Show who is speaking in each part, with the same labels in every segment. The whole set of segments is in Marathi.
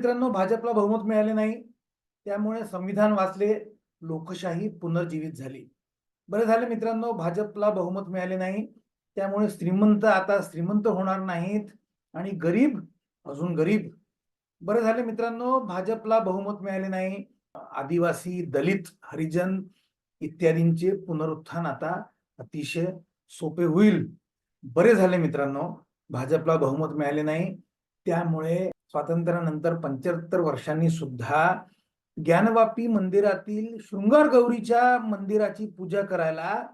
Speaker 1: मित्रांनो भाजपला बहुमत मिळाले नाही. त्यामुळे संविधान वाचले लोकशाही पुनर्जीवित झाली. बरं झालं मित्रांनो भाजपला बहुमत मिळाले नाही. त्यामुळे श्रीमंत आता श्रीमंत होणार नाहीत आणि गरीब अजून गरीब. बरं झालं मित्रांनो भाजपला बहुमत मिळाले नाही. आदिवासी दलित हरिजन इत्यादींचे पुनरुत्थान आता अतिशय सोपे होईल. बरे झाले मित्रांनो भाजपला बहुमत मिळाले नाही. त्यामुळे स्वातंत्र्यानंतर पंच्याहत्तर वर्षांनी सुद्धा ज्ञानवापी मंदिरातील शृंगार गौरीच्या मंदिराची पूजा करायला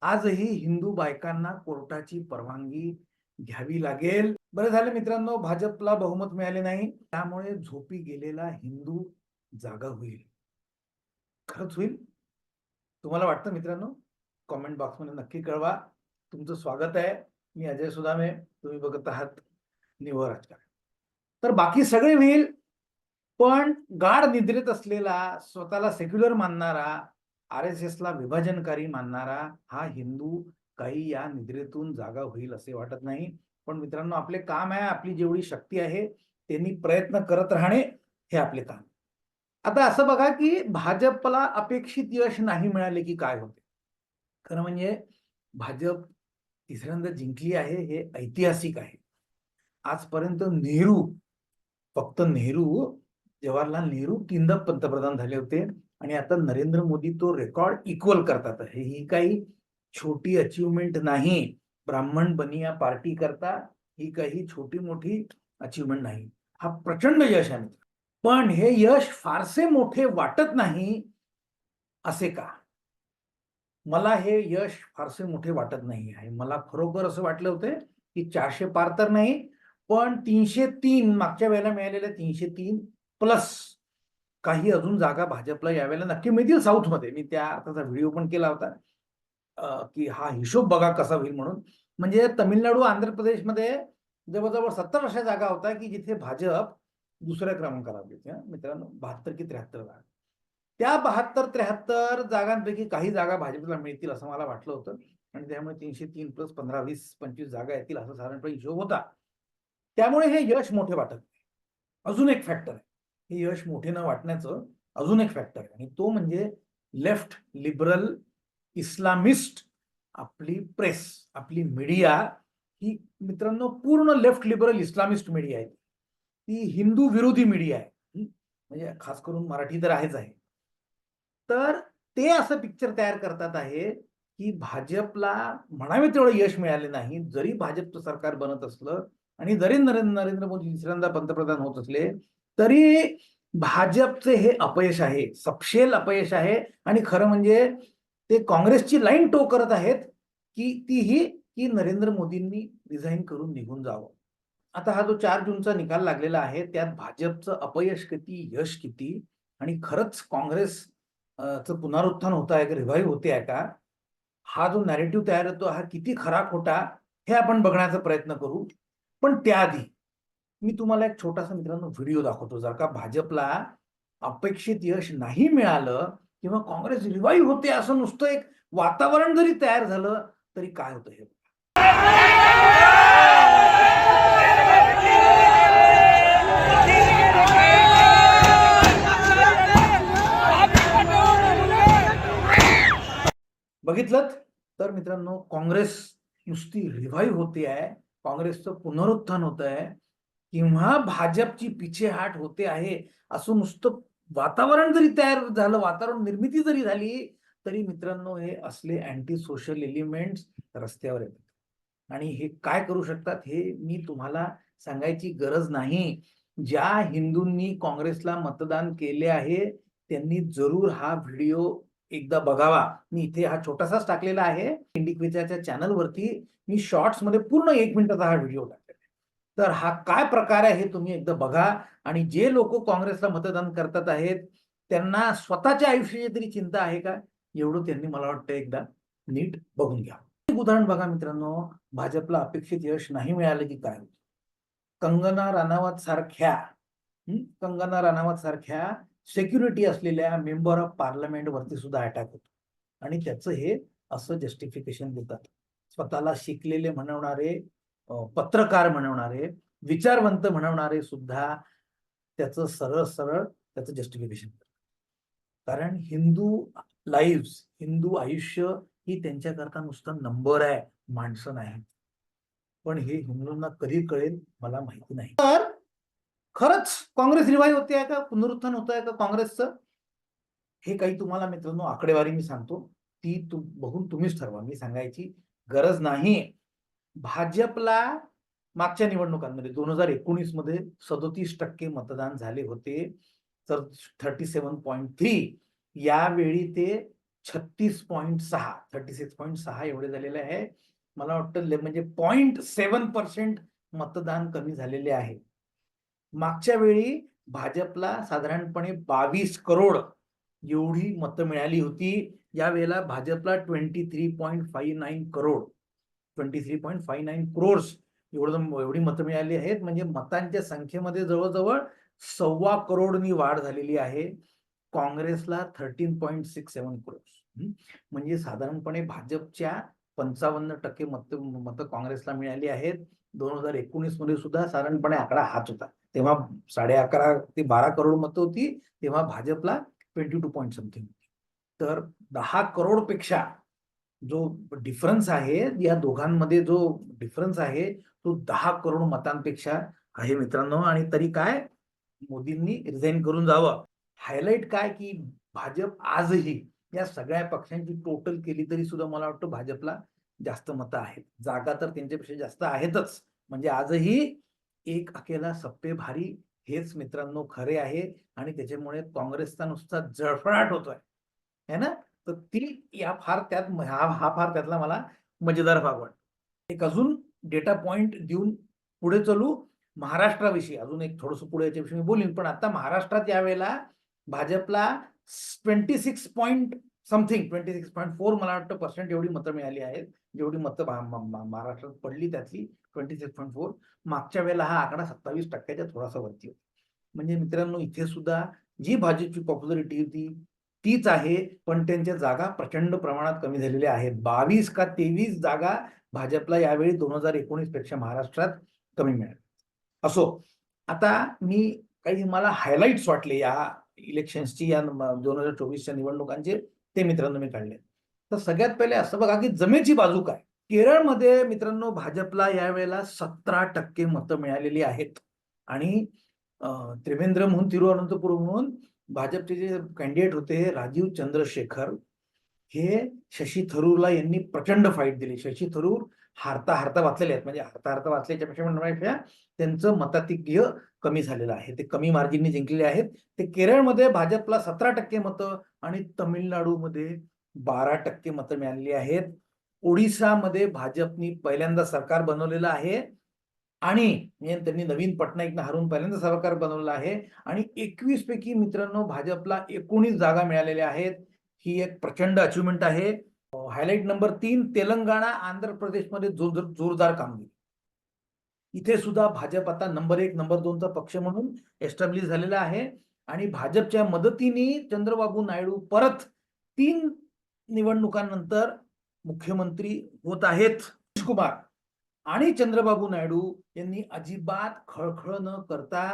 Speaker 1: आजही हिंदू बायकांना कोर्टाची परवानगी घ्यावी लागेल. बरं झालं मित्रांनो भाजपला बहुमत मिळाले नाही. त्यामुळे झोपी गेलेला हिंदू जागा होईल. खरंच होईल? तुम्हाला वाटतं मित्रांनो? कॉमेंट बॉक्समध्ये नक्की कळवा. तुमचं स्वागत आहे. मी अजय सुदामे. तुम्ही बघत आहात निव राजकारण. तर बाकी सगळे होईल. पण गाढ निद्रेत असलेला स्वतःला सेक्युलर मानणारा आर एस एसला विभाजनकारी मानणारा हा हिंदू काही या निद्रेतून जागा होईल असे वाटत नाही. पण मित्रांनो आपले काम आहे आपली जेवढी शक्ती आहे त्यांनी प्रयत्न करत राहणे हे आपले काम. आता असं बघा की भाजपला अपेक्षित यश नाही मिळाले की काय होते? खरं म्हणजे भाजप तिसऱ्यांदा जिंकली आहे हे ऐतिहासिक आहे. आजपर्यंत नेहरू फक्त नेहरू जवाहरलाल नेहरू तीनदा पंतप्रधान झाले होते. आणि आता नरेंद्र मोदी तो रेकॉर्ड इक्वल करतात. हे ही काही छोटी अचिव्हमेंट नाही. ब्राह्मण बनिया पार्टी करता ही काही छोटी मोठी अचिव्हमेंट नाही. हा प्रचंड यश आहे. पण हे यश फारसे मोठे वाटत नाही असे का? मला हे यश फारसे मोठे वाटत नाही आहे. मला खरोखर असं वाटलं होतं की चारशे पार तर नाही पण तीनशे तीन मागच्या वेळेला मिळालेल्या तीनशे तीन प्लस काही अजून जागा भाजपला यावेळेला नक्की मिळतील साऊथमध्ये. मी त्या अर्थाचा व्हिडिओ पण केला होता की हा हिशोब बघा कसा होईल म्हणून. म्हणजे तमिळनाडू आंध्र प्रदेशमध्ये जवळजवळ सत्तर अशा जागा होत्या की जिथे भाजप दुसऱ्या क्रमांकाला होती. मित्रांनो बहात्तर की त्र्याहत्तर जागा. त्या बहात्तर त्र्याहत्तर जागांपैकी काही जागा भाजपला मिळतील असं मला वाटलं होतं. आणि त्यामुळे तीनशे तीन प्लस पंधरा वीस पंचवीस जागा येतील असा साधारणपणे हिशोब होता. त्यामुळे हे यश मोठे वाटत नाही. अजून एक फॅक्टर आहे. हे यश मोठे न वाटण्याचं अजून एक फॅक्टर आहे. आणि तो म्हणजे लेफ्ट लिबरल इस्लामिस्ट आपली प्रेस आपली मीडिया ही मित्रांनो पूर्ण लेफ्ट लिबरल इस्लामिस्ट मीडिया आहे. ती हिंदू विरोधी मीडिया आहे. म्हणजे खास करून मराठी तर आहेच आहे. तर ते असं पिक्चर तयार करतात आहे की भाजपला म्हणावे तेवढं यश मिळाले नाही. जरी भाजपचं सरकार बनत असलं आणि जरी नरेंद्र नरेंद्र मोदी तिसऱ्यांदा पंतप्रधान होत असले तरी भाजपचे हे अपयश आहे सपशेल अपयश आहे. आणि खरं म्हणजे ते काँग्रेसची लाईन टो करत आहेत की तीही की नरेंद्र मोदींनी रिझाईन करून निघून जावं. आता हा जो चार जूनचा निकाल लागलेला आहे त्यात भाजपचं अपयश किती यश किती? आणि खरंच काँग्रेस च पुनरुत्थान होत आहे रिव्हाईव्ह होते आहे का? हा जो नॅरेटिव्ह तयार होतो हा किती खरा खोटा हे आपण बघण्याचा प्रयत्न करू. पण त्याआधी मी तुम्हाला एक छोटासा मित्रांनो व्हिडिओ दाखवतो. जर का भाजपला अपेक्षित यश नाही मिळालं किंवा काँग्रेस रिवाईव्ह होते असं नुसतं एक वातावरण जरी तयार झालं तरी काय होतं हे बघितलं तर मित्रांनो काँग्रेस नुसती रिव्हाइव्ह होते आहे. काँग्रेसचं पुनरुत्थान होत आहे किंवा भाजपची पिछेहाट होते आहे असं नुसतं वातावरण जरी तयार झालं वातावरण निर्मिती जरी झाली तरी मित्रांनो हे असले अँटी सोशल एलिमेंट्स रस्त्यावर येतात. आणि हे काय करू शकतात हे मी तुम्हाला सांगायची गरज नाही. ज्या हिंदूंनी काँग्रेसला मतदान केले आहे त्यांनी जरूर हा व्हिडिओ एकदा बघावा. मी इथे हा छोटासाच टाकलेला आहे. इंडिक्विजाच्या चॅनलवरती मी शॉर्ट्समध्ये पूर्ण एक मिनिटाचा हा व्हिडिओ टाकलेला तर हा काय प्रकार आहे हे तुम्ही एकदा बघा. आणि जे लोक काँग्रेसला मतदान करतात आहेत त्यांना स्वतःच्या आयुष्याची तरी चिंता आहे का? एवढं त्यांनी मला वाटतं एकदा नीट बघून घ्या. एक उदाहरण बघा मित्रांनो. भाजपला अपेक्षित यश नाही मिळालं की काय कंगना राणावत सारख्या कंगना राणावत सारख्या सेक्युरिटी असलेल्या मेंबर ऑफ पार्लमेंट वरती सुद्धा अटॅक होतो. आणि त्याचं हे असं जस्टिफिकेशन देतात. स्वतःला शिकलेले म्हणवणारे पत्रकार म्हणवणारे विचारवंत म्हणवणारे सुद्धा त्याचं सरळ सरळ त्याचं जस्टिफिकेशन कारण हिंदू लाईव्ह हिंदू आयुष्य ही त्यांच्याकरता नुसतं नंबर आहे माणसं नाही पण हे हिंदूंना कधी कळेल मला माहिती नाही. तर खरंच काँग्रेस रिवाईव्ह होते आहे का? पुनरुत्थान होत आहे का काँग्रेसचं? हे काही तुम्हाला मित्रांनो आकडेवारी मी सांगतो. ती तु बघून तुम्हीच ठरवा. मी सांगायची गरज नाही. भाजपला मागच्या निवडणुकांमध्ये दोन हजार एकोणीसमध्ये सदोतीस टक्के मतदान झाले होते. तर थर्टी सेवन पॉईंट थ्री यावेळी ते छत्तीस पॉईंट सहा थर्टी सिक्स पॉईंट सहा एवढे झालेले आहे. मला वाटतं ले- म्हणजे पॉईंट सेवन पर्सेंट मतदान कमी झालेले आहे. मागच्या वेळी भाजपला साधारणपणे बावीस करोड एवढी मतं मिळाली होती. यावेळेला भाजपला twenty three point five nine crore twenty three point five nine crores एवढं एवढी मतं मिळाली आहेत. म्हणजे मतांच्या संख्येमध्ये जवळजवळ सव्वा करोडनी वाढ झालेली आहे. काँग्रेसला thirteen point six seven crores म्हणजे साधारणपणे भाजपच्या पंचावन्न टक्के मत मतं काँग्रेसला मिळाली आहेत. दोन हजार एकोणीसमध्ये सुद्धा साधारणपणे आकडा हाच होता. तेव्हा साडे अकरा ते बारा करोड मतं होती तेव्हा भाजपला ट्वेंटी टू पॉईंट समथिंग तर दहा करोडपेक्षा जो डिफरन्स आहे या दोघांमध्ये जो डिफरन्स आहे तो दहा करोड मतांपेक्षा आहे मित्रांनो. आणि तरी काय? मोदींनी रिझाईन करून जावं. हायलाइट काय? की भाजप आजही या सगळ्या पक्षांची टोटल केली तरी सुद्धा मला वाटतं भाजपला जास्त मतं आहेत. जागा तर त्यांच्यापेक्षा जास्त आहेतच. म्हणजे आजही एक अकेला सप्पे भारी हेच मित्रांनो खरे आहे आणि त्याच्यामुळे काँग्रेसचा नुसता जळफळाट होतोय. है ना? तर ती या फार त्यात हा हा फार त्यातला मला मजेदार भाग वाटतो. एक अजून डेटा पॉइंट देऊन पुढे चालू. महाराष्ट्राविषयी अजून एक थोडस पुढे याच्याविषयी मी बोलीन पण आता महाराष्ट्रात यावेळेला भाजपला twenty six point something twenty six point four मला वाटतं पर्सेंट एवढी मतं मिळाली आहेत. जेवढी मतं महाराष्ट्रात पडली त्यातली ट्वेंटी सिक्स पॉईंट फोर मागच्या वेळेला हा आकडा सत्तावीस टक्क्याच्या थोडासा वरती होता. म्हणजे मित्रांनो इथे सुद्धा जी भाजपची पॉप्युलरिटी होती तीच आहे पण त्यांच्या जागा प्रचंड प्रमाणात कमी झालेल्या आहेत. बावीस का तेवीस जागा भाजपला यावेळी दोन हजार एकोणीसपेक्षा महाराष्ट्रात कमी मिळाल्या. असो आता मी काही मला हायलाइट्स वाटले या इलेक्शन्सची या दोन हजार चोवीसच्या निवडणुकांचे. ते मित्रांनो मी काढले. तर सगळ्यात पहिले असं बघा की जमेची बाजू काय? केरळमध्ये मित्रांनो भाजपला यावेळेला सतरा टक्के मतं मिळालेली आहेत. आणि त्रिवेंद्र म्हणून तिरुवनंतपुरम म्हणून भाजपचे जे कॅन्डिडेट होते राजीव चंद्रशेखर हे शशी थरूरला यांनी प्रचंड फाईट दिली. शशी थरूर हारता हारता वाचलेले आहेत. म्हणजे हारता हारता वाचल्याच्या पेक्षा म्हणण्यापेक्षा म्हणजे त्यांचं मताधिक्य कमी झालेलं आहे. ते कमी मार्जिनने जिंकलेले आहेत. ते केरळमध्ये भाजपला सतरा टक्के मतं आणि तमिळनाडूमध्ये बारा टक्के मतं मिळालेली आहेत. ओडिसामध्ये भाजपनी पहिल्यांदा सरकार बनवलेलं आहे. आणि म्हणजे त्यांनी नवीन पटनाईकनं हरून पहिल्यांदा सरकार बनवलं आहे. आणि एकवीस पैकी मित्रांनो भाजपला एकोणीस जागा मिळालेल्या आहेत. ही एक प्रचंड अचिव्हमेंट आहे. हायलाइट नंबर तीन तेलंगणा आंध्र प्रदेशमध्ये जोर जोरदार कामगिरी. इथे सुद्धा भाजप आता नंबर एक नंबर दोनचा पक्ष म्हणून एस्टॅब्लिश झालेला आहे. आणि भाजपच्या मदतीने चंद्रबाबू नायडू परत तीन निवडणुकांनंतर मुख्यमंत्री होत आहेत नितीश कुमार. आणि चंद्रबाबू नायडू यांनी अजिबात खळखळ न करता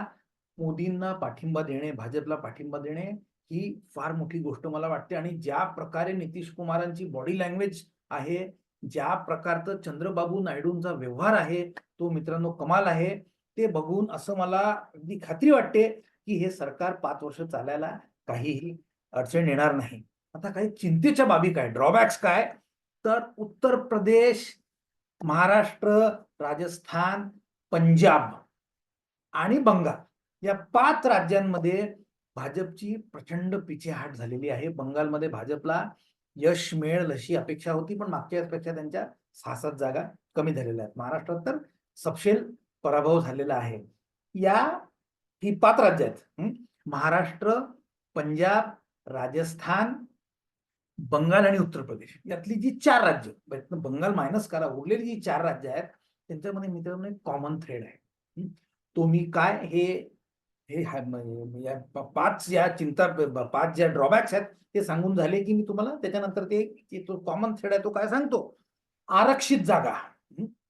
Speaker 1: मोदींना पाठिंबा देणे भाजपला पाठिंबा देणे ही फार मोठी गोष्ट मला वाटते. आणि ज्या प्रकारे नितीश कुमारांची बॉडी लँग्वेज आहे ज्या प्रकारचं चंद्रबाबू नायडूंचा व्यवहार आहे तो मित्रांनो कमाल आहे ते बघून असं मला अगदी खात्री वाटते की हे सरकार पाच वर्ष चालायला काहीही अडचण येणार नाही. आता काही चिंतेच्या बाबी काय? ड्रॉबॅक्स काय? तर उत्तर प्रदेश महाराष्ट्र राजस्थान पंजाब आणि बंगाल या पाच राज्यांमध्ये भाजपची प्रचंड पिछेहाट झालेली आहे. बंगालमध्ये भाजपला यश मिळेल अशी अपेक्षा होती पण मागच्या पेक्षा त्यांच्या सहा सात जागा कमी झालेल्या आहेत. महाराष्ट्रात तर सपशेल पराभव झालेला आहे. या ही पाच राज्य आहेत. महाराष्ट्र पंजाब राजस्थान बंगाल आणि उत्तर प्रदेश. यातली जी चार राज्य बंगाल मायनस करा उरलेली जी चार राज्य आहेत त्यांच्यामध्ये मित्रांनो एक कॉमन थ्रेड आहे. तुम्ही तो मी काय हे हे या पाच या चिंता पाच ज्या ड्रॉबॅक्स आहेत ते सांगून झाले की मी तुम्हाला त्याच्यानंतर ते तो कॉमन थ्रेड आहे तो काय सांगतो? आरक्षित जागा.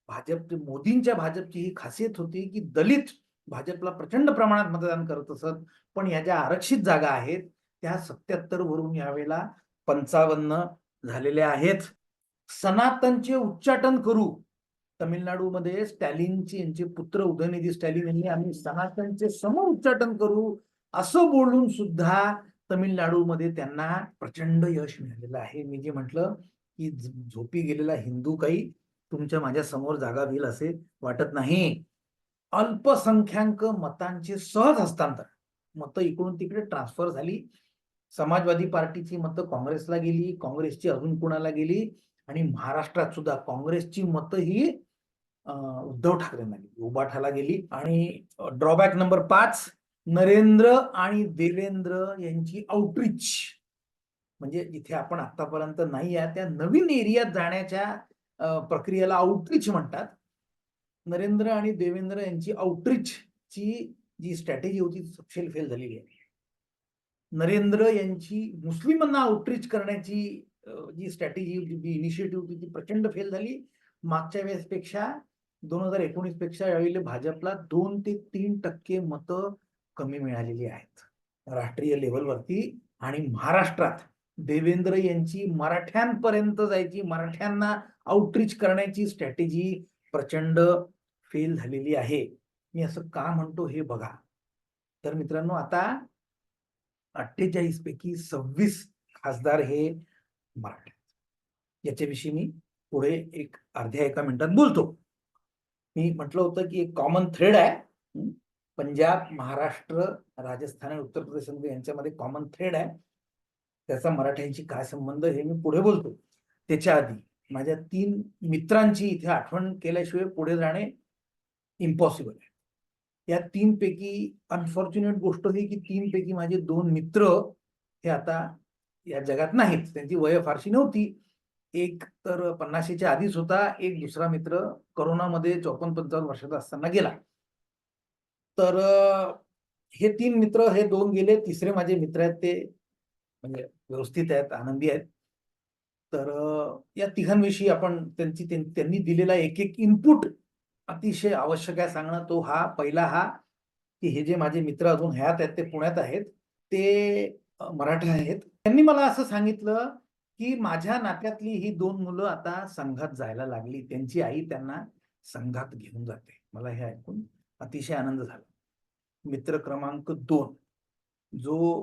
Speaker 1: भाजप मोदींच्या भाजपची ही खासियत होती की दलित भाजपला प्रचंड प्रमाणात मतदान करत असत पण या ज्या आरक्षित जागा आहेत त्या सत्याहत्तर वरून यावेळेला पंचावन्न झालेल्या आहेत. सनातनचे उच्चाटन करू. तमिळनाडूमध्ये स्टॅलिनची यांचे पुत्र उदयनिधी स्टॅलिन यांनी आम्ही सनातनचे समोर उच्चाटन करू असं बोलून सुद्धा तमिळनाडूमध्ये त्यांना प्रचंड यश मिळालेलं आहे. मी जे म्हटलं की झोपी गेलेला हिंदू काही तुमच्या माझ्यासमोर जागा घेईल असे वाटत नाही. अल्पसंख्याक मतांचे सहज हस्तांतर मतं इकडून तिकडे ट्रान्सफर झाली. समाजवादी पार्टीची मतं काँग्रेसला गेली काँग्रेसची अजून कोणाला गेली? आणि महाराष्ट्रात सुद्धा काँग्रेसची मतं ही उद्धव ठाकरेंना गेली उबाठाला गेली. आणि ड्रॉबॅक नंबर पाच नरेंद्र आणि देवेंद्र यांची आउटरीच म्हणजे इथे आपण आतापर्यंत नाही आहे त्या नवीन एरियात जाण्याच्या प्रक्रियेला आउटरीच म्हणतात. नरेंद्र आणि देवेंद्र यांची आउटरीच ची जी स्ट्रॅटेजी होती ती सपशेल फेल झालेली आहे. नरेंद्र यांची मुस्लिमांना आउटरीच करण्याची जी स्ट्रॅटेजी होती जी इनिशिएटिव्ह होती ती प्रचंड फेल झाली. मागच्या वेळेसपेक्षा दोन हजार एकोणीसपेक्षा यावेळी भाजपला दोन ते तीन टक्के मतं कमी मिळालेली आहेत. राष्ट्रीय लेवलवरती आणि महाराष्ट्रात देवेंद्र यांची मराठ्यांपर्यंत जायची मराठ्यांना आउटरीच करण्याची स्ट्रॅटेजी प्रचंड फेल झालेली आहे. मी असं का म्हणतो हे बघा. तर मित्रांनो आता अठ्ठेचाळीस पैकी सव्वीस खासदार हे मराठी. याच्याविषयी मी पुढे एक अर्ध्या एका मिनिटात बोलतो. मी म्हटलं होतं की एक कॉमन थ्रेड आहे. पंजाब महाराष्ट्र राजस्थान आणि उत्तर प्रदेश यांच्यामध्ये कॉमन थ्रेड आहे. त्याचा मराठ्यांशी काय संबंध हे मी पुढे बोलतो. त्याच्या आधी माझ्या तीन मित्रांची इथे आठवण केल्याशिवाय पुढे जाणे इम्पॉसिबल आहे. या तीन पैकी अनफॉर्च्युनेट गोष्ट ही की तीन पैकी माझे दोन मित्र हे आता या जगात नाहीत. त्यांची वय फारशी नव्हती. एक तर पन्नाशीच्या आधीच होता. एक दुसरा मित्र करोनामध्ये चौपन्न पंचावन्न वर्षाचा असताना गेला. तर हे तीन मित्र हे दोन गेले. तिसरे माझे मित्र आहेत ते. म्हणजे व्यवस्थित आहेत आनंदी आहेत. तर या तिघांविषयी आपण त्यांची त्यांनी दिलेला एक एक इनपुट अतिशय आवश्यक आहे सांगणं. तो हा पहिला हा की हे जे माझे मित्र अजून ह्यात आहेत ते पुण्यात आहेत. ते मराठा आहेत. त्यांनी मला असं सांगितलं की माझ्या नात्यातली ही दोन मुलं आता संघात जायला लागली. त्यांची आई त्यांना संघात घेऊन जाते. मला हे ऐकून अतिशय आनंद झाला. मित्र क्रमांक दोन. जो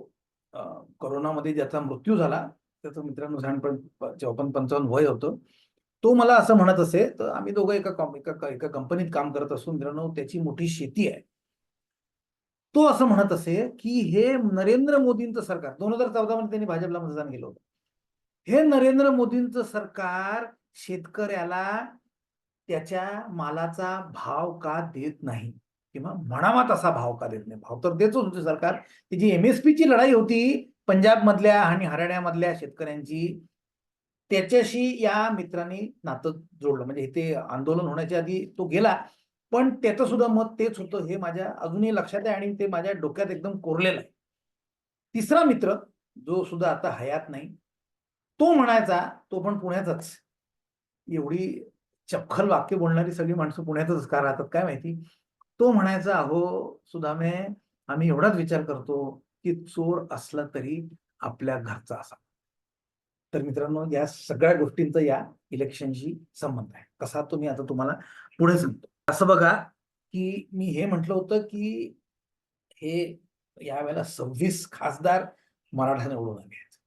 Speaker 1: करोनामध्ये ज्याचा मृत्यू झाला त्याचं मित्रांनो लहानपण चौपन्न पंचावन्न वय होतं. तो मला असं म्हणत असे तर आम्ही दोघं एका एका एका कंपनीत काम करत असून मित्रांनो त्याची मोठी शेती आहे. तो असं म्हणत असे की हे नरेंद्र मोदींचं सरकार दोन हजार चौदा मध्ये त्यांनी भाजपला मतदान केलं होतं. हे नरेंद्र मोदींचं सरकार शेतकऱ्याला त्याच्या मालाचा भाव का देत नाही? किंवा म्हणावा तसा भाव का देत नाही? भाव तर देतच होते सरकार. ती जी एमएसपी ची लढाई होती पंजाब मधल्या आणि हरियाणामधल्या शेतकऱ्यांची त्याच्याशी या मित्रांनी नातं जोडलं. म्हणजे इथे आंदोलन होण्याच्या आधी तो गेला. पण त्याचं सुद्धा मत तेच होतं हे माझ्या अजूनही लक्षात आहे आणि ते माझ्या डोक्यात एकदम कोरलेलं आहे. तिसरा मित्र जो सुद्धा आता हयात नाही तो म्हणायचा तो पण पुण्याचाच एवढी चपखल वाक्य बोलणारी सगळी माणसं पुण्यातच का राहतात काय माहिती? तो म्हणायचा अहो सुद्धा मे आम्ही एवढाच विचार करतो की चोर असला तरी आपल्या घरचा असा. तर मित्रांनो या सगळ्या गोष्टींचा या इलेक्शनशी संबंध आहे. कसा तो मी आता तुम्हाला पुढे सांगतो. असं बघा की मी हे म्हटलं होतं की हे यावेळेला सव्वीस खासदार मराठा निवडून आले आहेत.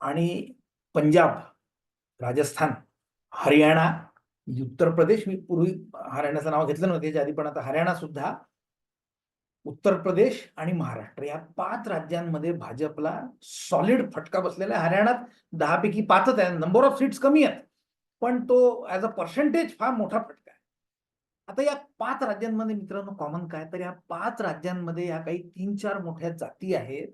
Speaker 1: आणि पंजाब राजस्थान हरियाणा म्हणजे उत्तर प्रदेश मी पूर्वी हरियाणाचं नाव घेतलं नव्हतं त्याच्या आधी पण आता हरियाणा सुद्धा उत्तर प्रदेश आणि महाराष्ट्र या पाच राज्यांमध्ये भाजपला सॉलिड फटका बसलेला आहे. हरियाणात दहा पैकी पाचच आहे नंबर ऑफ सीट्स कमी आहेत. पण तो ऍज अ पर्सेंटेज फार मोठा फटका आता या पाच राज्यांमध्ये मित्रांनो कॉमन काय? तर या पाच राज्यांमध्ये या काही तीन चार मोठ्या जाती आहेत.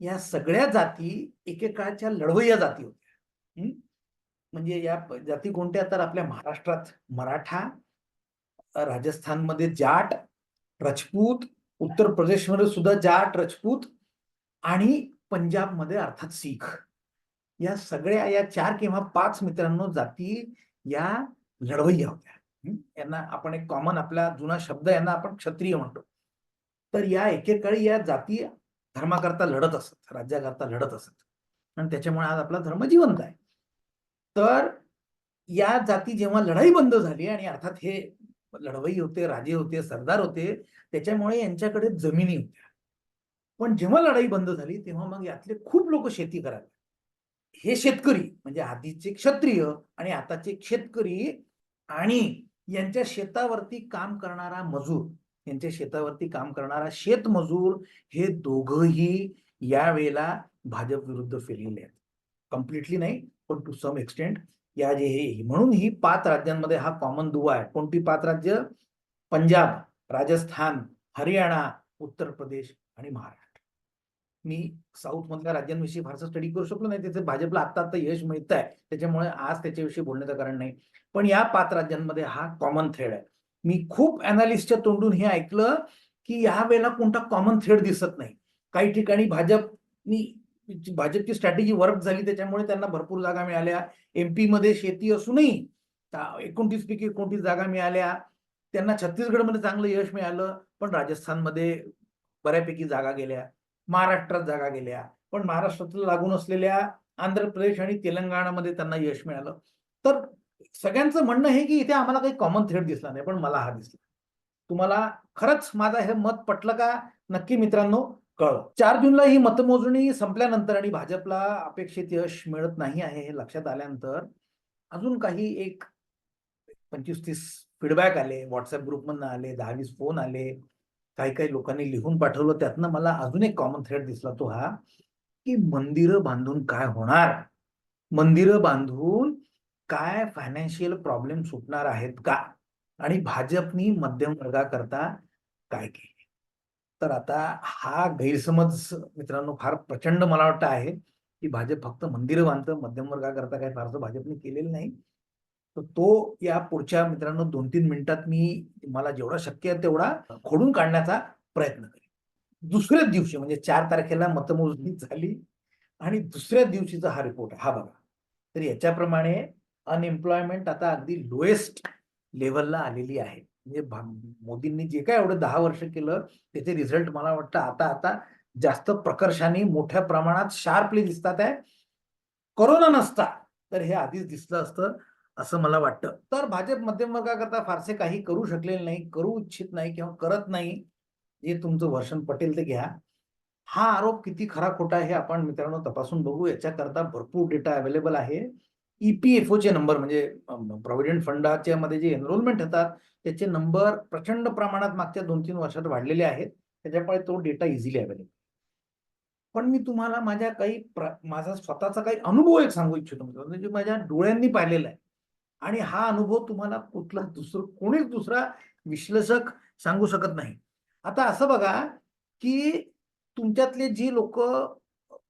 Speaker 1: या सगळ्या जाती एकेकाळच्या लढवय्या जाती होत्या. म्हणजे या जाती कोणत्या? तर आपल्या महाराष्ट्रात मराठा राजस्थानमध्ये जाट रजपूत उत्तर प्रदेशमध्ये सुद्धा जाट राजपूत आणि पंजाबमध्ये अर्थात सीख. या सगळ्या या चार किंवा पाच मित्रांनो जाती या लढवय्या होत्या. यांना आपण एक कॉमन आपला जुना शब्द यांना आपण क्षत्रिय म्हणतो. तर या एकेकाळी या जाती धर्माकरता लढत असत राज्याकरता लढत असत. आणि त्याच्यामुळे आज आपला धर्म जिवंत आहे. तर या जाती जेव्हा लढाई बंद झाली आणि अर्थात हे लढवई होते राजे होते सरदार होते त्याच्यामुळे यांच्याकडे जमिनी होत्या. पण जेव्हा लढाई बंद झाली तेव्हा मग यातले खूप लोक शेती करायला हे शेतकरी म्हणजे आधीचे क्षत्रिय आणि आताचे शेतकरी आणि यांच्या शेतावरती काम करणारा मजूर यांच्या शेतावरती काम करणारा शेतमजूर हे दोघही यावेळेला भाजप विरुद्ध फिरलेले आहेत. कम्प्लिटली नाही पण टू सम एक्सटेंट या जे हे म्हणून ही पाच राज्यांमध्ये हा कॉमन दुवा आहे. कोणती पाच राज्य? पंजाब राजस्थान हरियाणा उत्तर प्रदेश आणि महाराष्ट्र. मी साऊथ मधल्या राज्यांविषयी फारसं स्टडी करू शकलो नाही. त्याचे भाजपला आता आता यश मिळत आहे त्याच्यामुळे आज त्याच्याविषयी बोलण्याचं कारण नाही. पण या पाच राज्यांमध्ये हा कॉमन थ्रेड आहे. मी खूप अनालिस्टच्या तोंडून हे ऐकलं की या वेळेला कोणता कॉमन थ्रेड दिसत नाही. काही ठिकाणी भाजपनी भाजपची स्ट्रॅटेजी वर्क झाली. त्याच्यामुळे त्यांना भरपूर जागा मिळाल्या. एमपी मध्ये शेती असूनही एकोणतीस पैकी एकोणतीस जागा मिळाल्या. त्यांना छत्तीसगडमध्ये चांगलं यश मिळालं. पण राजस्थानमध्ये बऱ्यापैकी जागा गेल्या. महाराष्ट्रात जागा गेल्या. पण महाराष्ट्रातल्या लागून असलेल्या आंध्र प्रदेश आणि तेलंगणामध्ये त्यांना यश मिळालं. तर सगळ्यांचं म्हणणं हे की इथे आम्हाला काही कॉमन थ्रेड दिसला नाही पण मला हा दिसला. तुम्हाला खरंच माझं हे मत पटलं का? नक्की मित्रांनो कळ चार जूनला ही मतमोजणी संपल्यानंतर आणि भाजपला अपेक्षित यश मिळत नाही आहे हे लक्षात आल्यानंतर अजून काही एक पंचवीस तीस फीडबॅक आले. व्हॉट्सअप ग्रुपमधनं आले दहा वीस फोन आले. काही काही लोकांनी लिहून पाठवलं. त्यातनं मला अजून एक कॉमन थ्रेड दिसला तो हा की मंदिरं बांधून काय होणार? मंदिरं बांधून काय फायनान्शियल प्रॉब्लेम सुटणार आहेत का? आणि भाजपनी मध्यम वर्गाकरता काय केले? तर आता हा गैरसमज मित्रांनो फार प्रचंड मला वाटतं आहे की भाजप फक्त मंदिरं बांधतं मध्यम वर्गाकरता काही फारसं भाजपने केलेलं नाही. तर तो या पुढच्या मित्रांनो दोन तीन मिनिटात मी मला जेवढा शक्य आहे तेवढा खोडून काढण्याचा प्रयत्न करेन. दुसऱ्याच दिवशी म्हणजे चार तारखेला मतमोजणी झाली आणि दुसऱ्या दिवशीचा हा रिपोर्ट हा बघा. तर याच्याप्रमाणे अनएम्प्लॉयमेंट आता अगदी लोएस्ट लेवलला आलेली आहे. म्हणजे मोदींनी जे काय एवढं दहा वर्ष केलं त्याचे रिझल्ट मला वाटतं आता आता जास्त प्रकर्षाने मोठ्या प्रमाणात शार्पली दिसतात आहे. कोरोना नसता. तर हे आधीच दिसलं असतं. असं मला वाटतं. तर भाजप मध्यम वर्गाकरता फारसे काही करू शकलेले नाही करू इच्छित नाही किंवा करत नाही जे तुमचं वर्षण पटेल ते घ्या. हा आरोप किती खरा खोटा हे आपण मित्रांनो तपासून बघू. याच्याकरता भरपूर डेटा अवेलेबल आहे. ईपीएफओ चे नंबर म्हणजे प्रॉव्हिडंट फंडाच्या मध्ये जे एनरोलमेंट होतात त्याचे नंबर प्रचंड प्रमाणात मागच्या दोन तीन वर्षात वाढलेले आहेत. त्याच्यामुळे तो डेटा इझिली अवेलेबल पण मी तुम्हाला माझ्या काही माझा स्वतःचा काही अनुभव एक सांगू इच्छितो म्हणजे माझ्या डोळ्यांनी पाहिलेला आहे. आणि हा अनुभव तुम्हाला कुठला दुसरं कोणीच दुसरा विश्लेषक सांगू शकत नाही. आता असं बघा की तुमच्यातले जी लोक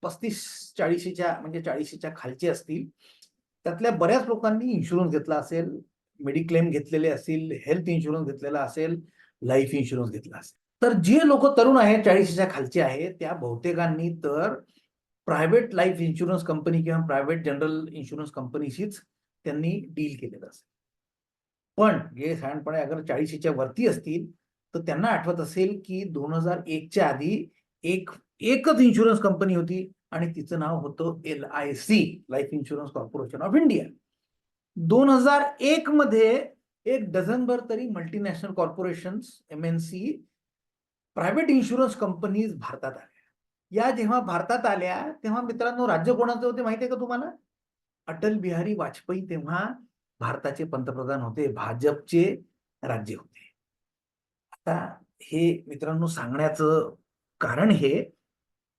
Speaker 1: पस्तीस चाळीशीच्या म्हणजे चाळीशीच्या खालचे असतील त्यातल्या बऱ्याच लोकांनी इन्शुरन्स घेतला असेल मेडिक्लेम घेतलेले असतील हेल्थ इन्शुरन्स घेतलेला असेल लाईफ इन्शुरन्स घेतला असेल. तर जे लोक तरुण आहेत चाळीशीच्या खालचे आहेत त्या बहुतेकांनी तर प्रायव्हेट लाईफ इन्शुरन्स कंपनी किंवा प्रायव्हेट जनरल इन्शुरन्स कंपनीशीच त्यांनी डील केलेलं असेल. पण जे साधारणपणे अगर चाळीशीच्या वरती असतील तर त्यांना आठवत असेल की दोन हजार एकच्या आधी एक एकच इन्शुरन्स कंपनी होती आणि तिचं नाव होतं L I C life insurance corporation of India दोन हजार एक मध्ये एक डझनभर तरी multinational corporation M N C private insurance companies भारतात आल्या. या जेव्हा भारतात आल्या तेव्हा मित्रांनो राज्य कोणाचं होते माहिती आहे का तुम्हाला? अटल बिहारी वाजपेयी तेव्हा भारताचे पंतप्रधान होते भाजपचे राज्य होते. आता हे मित्रांनो सांगण्याचं कारण हे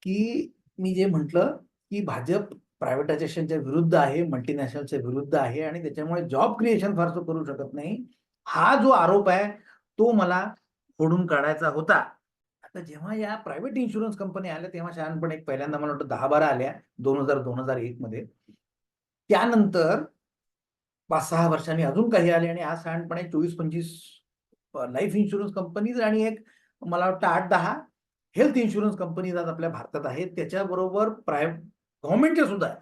Speaker 1: की मी जे म्हटलं की भाजप प्रायव्हेटायझेशनच्या विरुद्ध आहे मल्टीनॅशनलच्या विरुद्ध आहे आणि त्याच्यामुळे जॉब क्रिएशन फारसं करू शकत नाही. हा जो आरोप आहे तो मला फोडून काढायचा होता. आता जेव्हा या प्रायव्हेट इन्शुरन्स कंपनी आल्या तेव्हा शहाणपणे एक पहिल्यांदा मला वाटतं दहा बारा आल्या दोन हजार दोन हजार एक मध्ये. त्यानंतर पाच सहा वर्षांनी अजून काही आले आणि आज साधारणपणे चोवीस पंचवीस लाईफ इन्शुरन्स कंपनीज आणि एक मला वाटतं आठ दहा हेल्थ इन्शुरन्स कंपनीज आज आपल्या भारतात आहेत. त्याच्याबरोबर प्राय गव्हर्मेंटचे सुद्धा आहेत.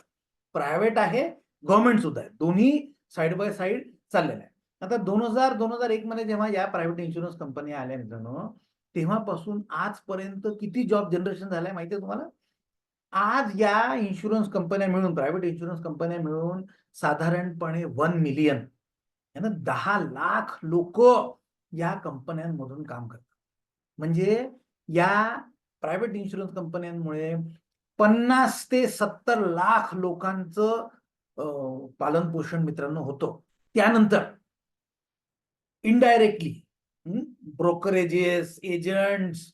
Speaker 1: प्रायव्हेट आहे गव्हर्नमेंट सुद्धा आहे दोन्ही साईड बाय साईड चाललेलं आहे आता दोन हजार दोन हजार एक मध्ये जेव्हा या प्रायव्हेट इन्शुरन्स कंपन्या आल्या मित्रांनो तेव्हापासून आजपर्यंत किती जॉब जनरेशन झालंय माहिती आहे तुम्हाला? आज या इन्शुरन्स कंपन्या मिळून प्रायव्हेट इन्शुरन्स कंपन्या मिळून साधारणपणे वन मिलियन यानं दहा लाख लोक या कंपन्यांमधून काम करतात. म्हणजे या प्रायव्हेट इन्शुरन्स कंपन्यांमुळे पन्नास ते सत्तर लाख लोकांचं पालन पोषण मित्रांनो होतं. त्यानंतर इनडायरेक्टली ब्रोकरेजेस एजंट्स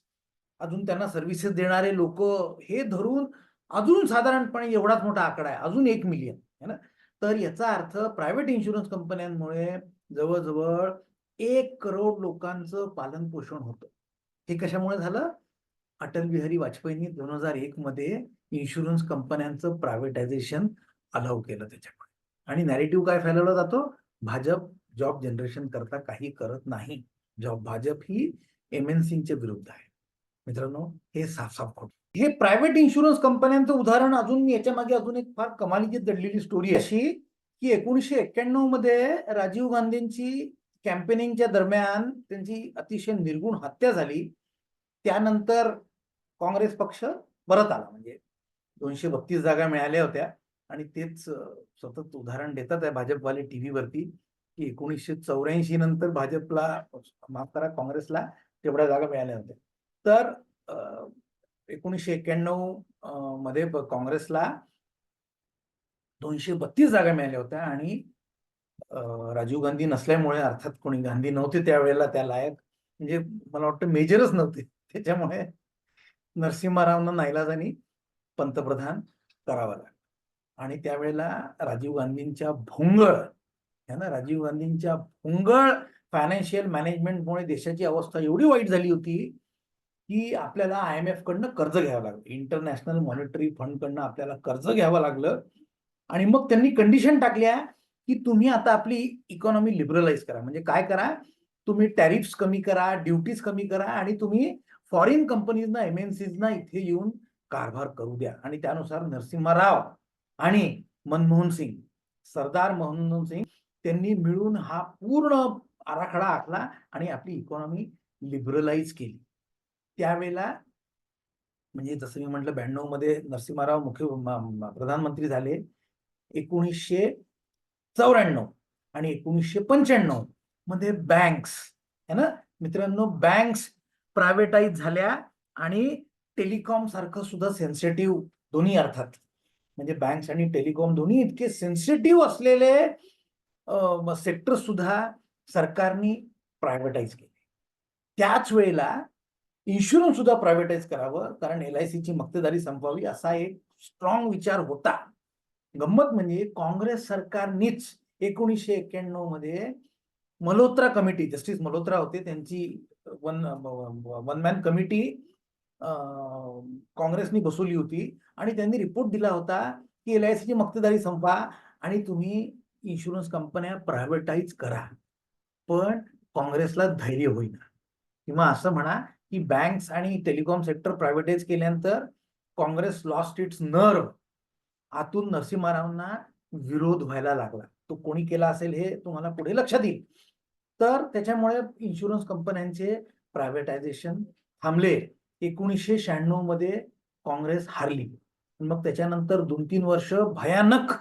Speaker 1: अजून त्यांना सर्व्हिसेस देणारे लोक हे धरून अजून साधारणपणे एवढाच मोठा आकडा आहे अजून एक मिलियन है ना? तर याचा अर्थ प्रायव्हेट इन्शुरन्स कंपन्यांमुळे जवळजवळ एक करोड लोकांचं पालन पोषण होतं. हे कशामुळे झालं? अटल बिहारी वाजपेयींनी दोन हजार एक मध्ये इन्शुरन्स कंपन्यांचं प्रायव्हेटायझेशन अलाव केलं त्याच्यामुळे. आणि नॅरेटिव्ह काय फैलवला जातो? भाजप जॉब जनरेशन करता काही करत नाही. जॉब भाजप ही एम एन एमएनसीच्या विरुद्ध आहे. मित्रांनो हे साफ साफ खोट. हे प्रायव्हेट इन्शुरन्स कंपन्यांचं उदाहरण अजून याच्या मागे अजून एक फार कमालीची दडलेली स्टोरी अशी की एकोणीसशे एक्क्याण्णवमध्ये राजीव गांधींची कॅम्पेनिंगच्या दरम्यान त्यांची अतिशय निर्गुण हत्या झाली. त्यानंतर काँग्रेस पक्ष परत आला. म्हणजे दोनशे बत्तीस जागा मिळाल्या होत्या. आणि तेच सतत उदाहरण देतात आहे भाजपवाले टीव्हीवरती की एकोणीसशे चौऱ्याऐंशी नंतर भाजपला माफ करा काँग्रेसला तेवढ्या जागा मिळाल्या होत्या. तर एकोणीसशे एक्क्याण्णवमध्ये काँग्रेसला दोनशे बत्तीस जागा मिळाल्या होत्या आणि राजीव गांधी नसल्यामुळे अर्थात कोणी गांधी नव्हते त्यावेळेला त्या लायक म्हणजे मला वाटतं मेजरच नव्हते. त्याच्यामुळे नरसिंहरावना नाईलाजानी पंतप्रधान करावा लागला. आणि त्यावेळेला राजीव गांधींच्या भोंगळ है ना राजीव गांधींच्या भोंगळ फायनान्शियल मॅनेजमेंटमुळे देशाची अवस्था एवढी वाईट झाली होती की आपल्याला आय एम एफ कडनं कर्ज घ्यावं लागलं. इंटरनॅशनल मॉनिटरी फंड कडनं आपल्याला कर्ज घ्यावं लागलं. आणि मग त्यांनी कंडिशन टाकल्या की तुम्ही आता आपली इकॉनॉमी लिबरलाइज करा. म्हणजे काय करा? तुम्ही टॅरिफ्स कमी करा ड्युटीज कमी करा आणि तुम्ही फॉरेन कंपनीजना एमएनसीजना इथे येऊन कारभार करू द्या. आणि त्यानुसार नरसिंह राव आणि मनमोहन सिंग सरदार मनमोहन सिंग त्यांनी मिळून हा पूर्ण आराखडा आखला आणि आपली इकॉनॉमी लिबरलाइज केली. त्यावेळेला म्हणजे जसं मी म्हटलं ब्याण्णवमध्ये नरसिंहराव मुख्य प्रधानमंत्री झाले. एकोणीसशे चौऱ्याण्णव आणि एकोणीसशे पंच्याण्णवमध्ये बँक्स है ना? मित्रांनो बँक्स प्रायव्हेटाईज झाल्या आणि टेलिकॉम सारखं सुद्धा सेन्सिटिव्ह दोन्ही अर्थात. म्हणजे बँक्स आणि टेलिकॉम दोन्ही इतके सेन्सिटिव्ह असलेले सेक्टर सुद्धा सरकारने प्रायव्हेटाईज केले. त्याच वेळेला इन्शुरन्स सुद्धा प्रायव्हेटाईज करावं कारण एल आय सीची मक्तेदारी संपवावी असा एक स्ट्रॉंग विचार होता. गंमत म्हणजे काँग्रेस सरकारनीच एकोणीसशे एक्क्याण्णवमध्ये मल्होत्रा कमिटी जस्टिस मल्होत्रा होते त्यांची वन वन मॅन कमिटी काँग्रेसनी बसवली होती. आणि त्यांनी रिपोर्ट दिला होता की एल आय सीची मक्तेदारी संपा आणि तुम्ही इन्शुरन्स कंपन्या प्रायव्हेटाईज करा. पण काँग्रेसला धैर्य होईना. किंवा असं म्हणा की बँक्स आणि टेलिकॉम सेक्टर प्रायव्हेटाईज केल्यानंतर काँग्रेस लॉस्ट इट्स नर्व आतून नरसिंहारावांना विरोध व्हायला लागला. तो कोणी केला असेल हे तुम्हाला पुढे लक्षात येईल. तर त्याच्यामुळे इन्शुरन्स कंपन्यांचे प्रायव्हेटायझेशन थांबले. एकोणीसशे शहाण्णवमध्ये काँग्रेस हारली. मग त्याच्यानंतर दोन तीन वर्ष भयानक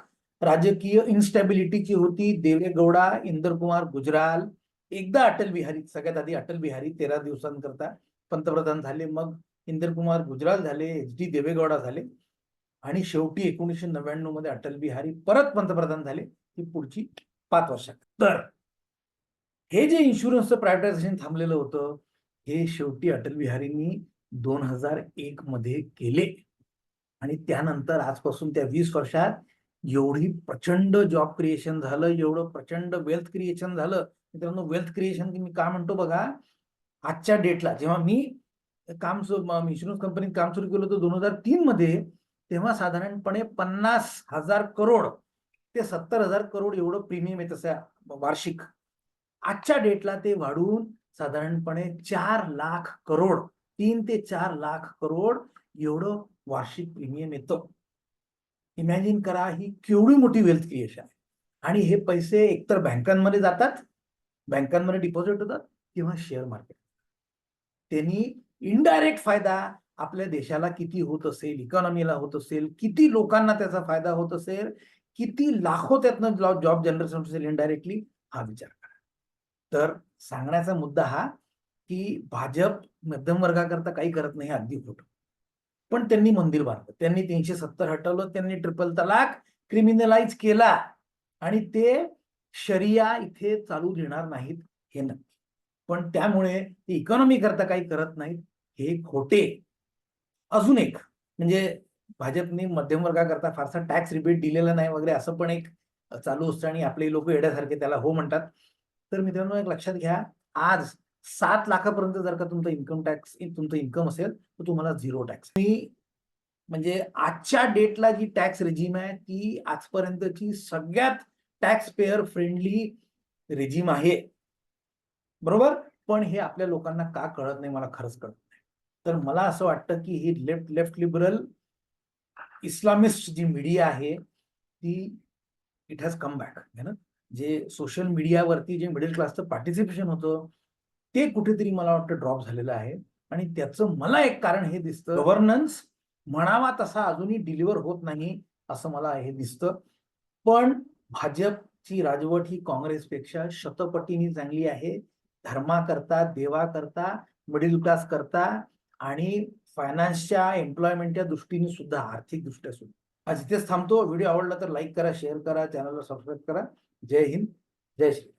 Speaker 1: राजकीय इन्स्टॅबिलिटीची होती. देवेगौडा इंदरकुमार गुजराल एकदा अटल बिहारी सगळ्यात आधी अटल बिहारी तेरा दिवसांकरता पंतप्रधान झाले मग इंद्रकुमार गुजराल झाले एच डी देवेगौडा झाले आणि शेवटी एकोणीसशे नव्याण्णवमध्ये अटल बिहारी परत पंतप्रधान झाले ही पुढची पाच वर्षात तर हे जे इन्शुरन्सचं प्रायव्हेटायझेशन थांबलेलं होतं हे शेवटी अटल बिहारींनी दोन हजार एक मध्ये केले. आणि त्यानंतर आजपासून त्या वीस वर्षात एवढी प्रचंड जॉब क्रिएशन झालं एवढं प्रचंड वेल्थ क्रिएशन झालं. मित्रांनो वेल्थ क्रिएशन मी का म्हणतो बघा? आजच्या डेटला जेव्हा मी काम इन्शुरन्स कंपनीत काम सुरू केलं होतं दोन हजार तीन मध्ये तेव्हा साधारणपणे पन्नास हजार करोड ते सत्तर हजार करोड एवढं प्रीमियम येत असं वार्षिक. आजच्या डेटला ते वाढून साधारणपणे चार लाख करोड तीन ते चार लाख करोड एवढं वार्षिक प्रीमियम येतं. इमॅजिन करा ही केवढी मोठी वेल्थ क्रिएशन आहे. आणि हे पैसे एकतर बँकांमध्ये जातात बँकांमध्ये डिपॉझिट होतात किंवा शेअर मार्केट त्यांनी इनडायरेक्ट फायदा आपल्या देशाला किती होत असेल इकॉनॉमीला होत असेल किती लोकांना त्याचा फायदा होत असेल किती लाखो त्यातनं जॉब जनरेशन होत असेल इनडायरेक्टली हा विचार करा. तर सांगण्याचा मुद्दा हा की भाजप मध्यम वर्गाकरता काही करत नाही अगदी खोटं. पण त्यांनी मंदिर बांधलं. त्यांनी तीनशे सत्तर हटवलं त्यांनी ट्रिपल तलाक क्रिमिनलाइज केला आणि ते शरिया इथे चालू देणार नाहीत हे नक्की. पण त्यामुळे ते इकॉनॉमी करता काही करत नाहीत हे खोटे. अजून एक म्हणजे भाजपने मध्यम वर्गाकरता फारसा टॅक्स रिबेट दिलेला नाही वगैरे असं पण एक चालू असतं आणि आपले लोक येड्यासारखे त्याला हो म्हणतात. तर मित्रांनो एक लक्षात घ्या आज सात लाखापर्यंत जर का तुमचं इन्कम टॅक्स तुमचं इन्कम असेल तर तुम्हाला झिरो टॅक्स मी म्हणजे आजच्या डेटला जी टॅक्स रेजिम आहे ती आजपर्यंतची सगळ्यात टॅक्स पेअर फ्रेंडली रेजिम आहे. बरोबर? पण हे आपल्या लोकांना का कळत नाही मला खरंच कळत नाही. तर मला असं वाटतं की ही लेफ्ट लेफ्ट लिबरल इस्लामिस्ट जी मीडिया आहे ती इट हॅज कम बॅक है ना? जे सोशल मीडियावरती जे मिडल क्लासचं पार्टिसिपेशन होतं ते कुठेतरी मला वाटतं ड्रॉप झालेलं आहे. आणि त्याचं मला एक कारण हे दिसतं. गव्हर्नन्स म्हणावा तसा अजूनही डिलिव्हर होत नाही असं मला हे दिसतं. पण भाजपची राजवट ही काँग्रेसपेक्षा शतपटीने चांगली आहे. धर्माकरता देवाकरता मिडल क्लास करता आणि फायनान्सच्या एम्प्लॉयमेंटच्या दृष्टीने सुद्धा आर्थिक दृष्ट्या सुद्धा. आज इथेच थांबतो. व्हिडिओ आवडला तर लाईक करा शेअर करा चॅनलला सबस्क्राईब करा. जय हिंद जय श्री